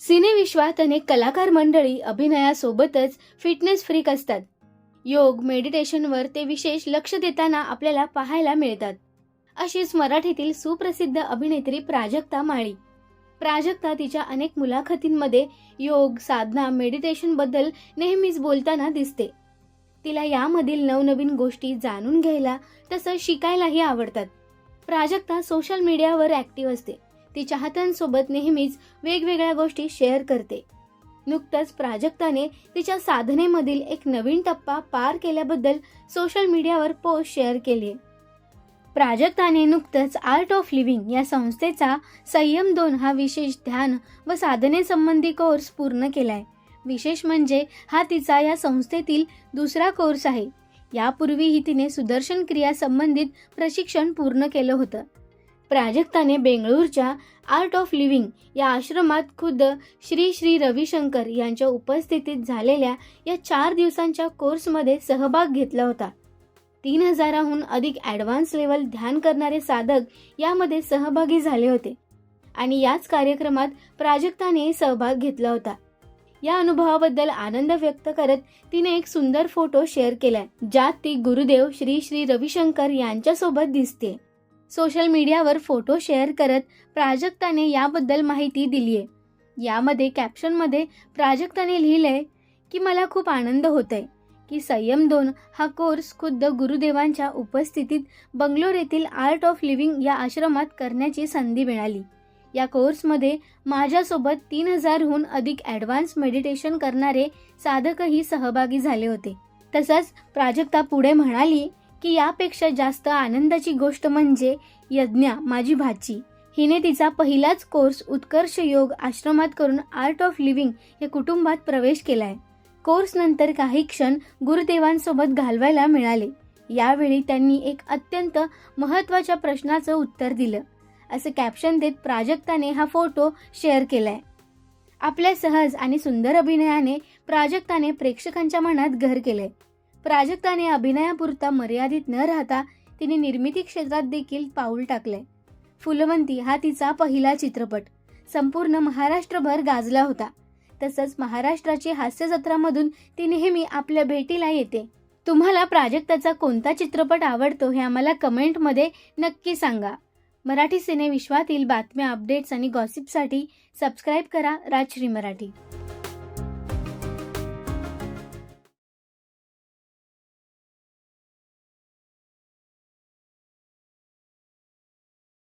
सिनेविश्वात अनेक कलाकार मंडळी अभिनयासोबतच फिटनेस फ्रीक असतात. योग मेडिटेशनवर ते विशेष लक्ष देताना आपल्याला पाहायला मिळतात. अशीच मराठीतील सुप्रसिद्ध अभिनेत्री प्राजक्ता माळी. प्राजक्ता तिच्या अनेक मुलाखतींमध्ये योग साधना मेडिटेशनबद्दल नेहमीच बोलताना दिसते. तिला यामधील नवनवीन गोष्टी जाणून घ्यायला तसंच शिकायलाही आवडतात. प्राजक्ता सोशल मीडियावर ॲक्टिव्ह असते. ती चाहत्यांसोबत नेहमीच वेगवेगळ्या गोष्टी शेअर करते. नुकतंच प्राजक्ताने तिच्या साधनेमधील एक नवीन टप्पा पार केल्याबद्दल सोशल मीडियावर पोस्ट शेअर केली. प्राजक्ताने नुकतंच आर्ट ऑफ लिव्हिंग या संस्थेचा संयम दोन हा विशेष ध्यान व साधनेसंबंधी कोर्स पूर्ण केलाय. विशेष म्हणजे हा तिचा या संस्थेतील दुसरा कोर्स आहे. यापूर्वीही तिने सुदर्शन क्रिया संबंधित प्रशिक्षण पूर्ण केलं होतं. प्राजक्ताने बेंगळूरच्या आर्ट ऑफ लिव्हिंग या आश्रमात खुद्द श्री श्री रविशंकर यांच्या उपस्थितीत झालेल्या या चार दिवसांच्या कोर्समध्ये सहभाग घेतला होता. तीन हजाराहून अधिक ॲडव्हान्स लेवल ध्यान करणारे साधक यामध्ये सहभागी झाले होते आणि याच कार्यक्रमात प्राजक्ताने सहभाग घेतला होता. या अनुभवाबद्दल आनंद व्यक्त करत तिने एक सुंदर फोटो शेअर केलाय ज्यात ती गुरुदेव श्री श्री रविशंकर यांच्यासोबत दिसते सोशल मीडियावर फोटो शेअर करत प्राजक्ताने याबद्दल माहिती दिली आहे यामध्ये कॅप्शनमध्ये प्राजक्ताने लिहिलंय की मला खूप आनंद होत आहे की संयम दोन हा कोर्स खुद्द गुरुदेवांच्या उपस्थितीत बंगलोर येथील आर्ट ऑफ लिव्हिंग या आश्रमात करण्याची संधी मिळाली. या कोर्समध्ये माझ्यासोबत तीन हजारहून अधिक ॲडव्हान्स मेडिटेशन करणारे साधकही सहभागी झाले होते. तसंच प्राजक्ता पुढे म्हणाली की यापेक्षा जास्त आनंदाची गोष्ट म्हणजे यज्ञा माझी भाची. हिने तिचा पहिलाच कोर्स उत्कर्ष योग आश्रमात करून आर्ट ऑफ लिव्हिंग या कुटुंबात प्रवेश केलाय. कोर्स नंतर काही क्षण गुरुदेवांसोबत घालवायला मिळाले. यावेळी त्यांनी एक अत्यंत महत्त्वाच्या प्रश्नाचं उत्तर दिलं. असं कॅप्शन देत प्राजक्ताने हा फोटो शेअर केलाय. आपल्या सहज आणि सुंदर अभिनयाने प्राजक्ताने प्रेक्षकांच्या मनात घर केलंय. प्राजक्ताने अभिनयापुरता मर्यादित न राहता तिने निर्मिती क्षेत्रात देखील पाऊल टाकलंय. फुलवंती हा तिचा पहिला चित्रपट. संपूर्ण महाराष्ट्रभर गाजला होता. तसंच महाराष्ट्राची हास्य जत्रामधून ती नेहमी आपल्या भेटीला येते. तुम्हाला प्राजक्ताचा कोणता चित्रपट आवडतो हे आम्हाला कमेंटमध्ये नक्की सांगा. मराठी सिनेविश्वातील बातम्या अपडेट्स आणि गॉसिपसाठी सबस्क्राईब करा राजश्री मराठी.